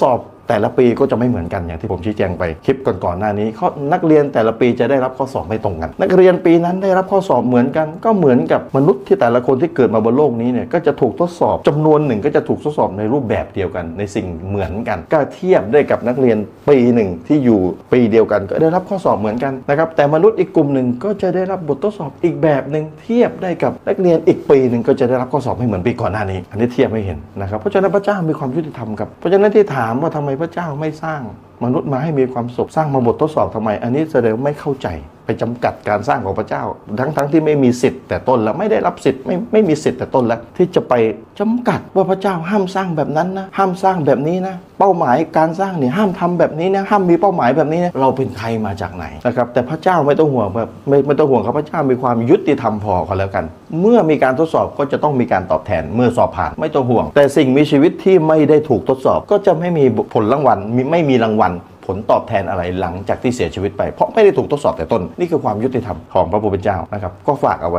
สอบ แต่ละปีก็จะไม่เหมือนกันอย่างที่ผมชี้แจงไปคลิปก่อนๆหน้านี้ข้อนักเรียนแต่ละปีจะได้รับข้อสอบไม่ตรงกัน นักเรียนปีนั้นได้รับข้อสอบเหมือนกัน ก็เหมือนกับมนุษย์ที่แต่ละคนที่เกิดมาบนโลกนี้เนี่ยก็จะถูกทดสอบจำนวนหนึ่งก็จะถูกทดสอบในรูปแบบเดียวกัน ในสิ่งเหมือนกัน ก็เทียบได้กับนักเรียนปีหนึ่งที่อยู่ปีเดียวกัน ก็ได้รับข้อสอบเหมือนกันนะครับแต่มนุษย์อีกกลุ่มหนึ่งก็จะได้รับบททดสอบอีกแบบหนึ่งเทียบได้กับนักเรียนอีกปีหนึ่งก็จะได้รับข้อสอบไม่เหมือนปีก่อนหน้านี้ อันนี้เทียบไม่เห็นนะครับเพราะฉะนั้นพระเจ้ามีความยุติธรรมครับเพราะฉะนั้นที่ถามว่าทำไมพระเจ้าไม่สร้างมนุษย์มาให้มีความสุขสร้างมาบททดสอบทำไม อันนี้แสดงว่าไม่เข้าใจ จำกัดการสร้างของพระเจ้า ทั้งทั้งที่ไม่มีสิทธิ์แต่ต้นแล้วไม่ได้รับสิทธิ์ไม่ไม่มีสิทธิ์แต่ต้นแล้วที่จะไปจำกัดว่าพระเจ้าห้ามสร้างแบบนั้นนะห้ามสร้างแบบนี้นะเป้าหมายการสร้างเนี่ยห้ามทำแบบนี้นะห้ามมีเป้าหมายแบบนี้นะเราเป็นใครมาจากไหนนะครับแต่พระเจ้าไม่ต้องห่วงแบบไม่ไม่ต้องห่วงครับพระเจ้ามีความยุติธรรมพอก็แล้วกัน เมื่อมีการทดสอบก็จะต้องมีการตอบแทนเมื่อสอบผ่านไม่ต้องห่วง แต่สิ่งมีชีวิตที่ไม่ได้ถูกทดสอบก็จะไม่มีผลรางวัลมีไม่มีรางวัล ลตอบแทนอะไรหลังจากที่เสียชีวิตไป เพราะไม่ได้ถูกทดสอบแต่ต้นนี่คือความยุติธรรมของพระบุพเป็นเจ้านะครับก็ฝากเอาไว้